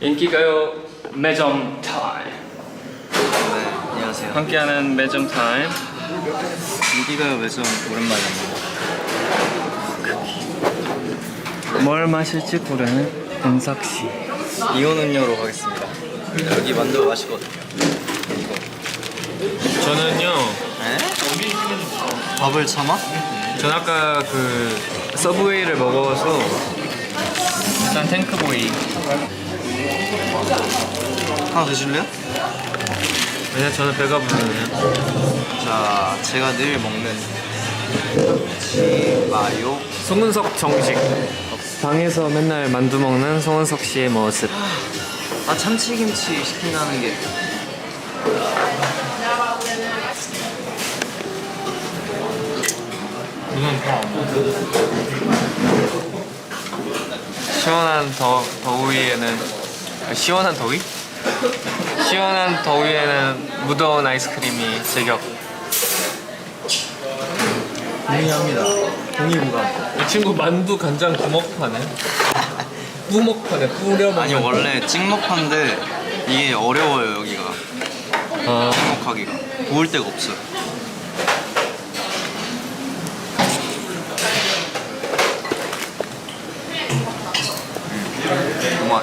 인기가요 매점 타임 네, 안녕하세요. 함께하는 매점 타임 인기가요 매점 오랜만입니다. 뭘 마실지 고르는 은석 씨 이온 음료로 가겠습니다. 여기 만두 맛있거든요. 저는요 에? 밥을 참아? 전 아까 그 서브웨이를 먹어서 일단 탱크보이 하나 드실래요? 왜냐 저는 배가 부르네요 자, 제가 늘 먹는 치 마요. 송은석 정식 방에서 맨날 만두 먹는 송은석 씨의 모습 아 참치김치 시킨다는 게 시원한 더, 더위에는 아, 시원한 더위? 시원한 더위에는 무더운 아이스크림이 제격. 동의합니다. 동의 공감. 이 친구 만두 간장 구먹파네. 구먹파네 뿌려 먹. 아니 원래 찍먹파인데 이게 어려워요 여기가 아, 찍먹하기가 구울 데가 없어. 음. 정말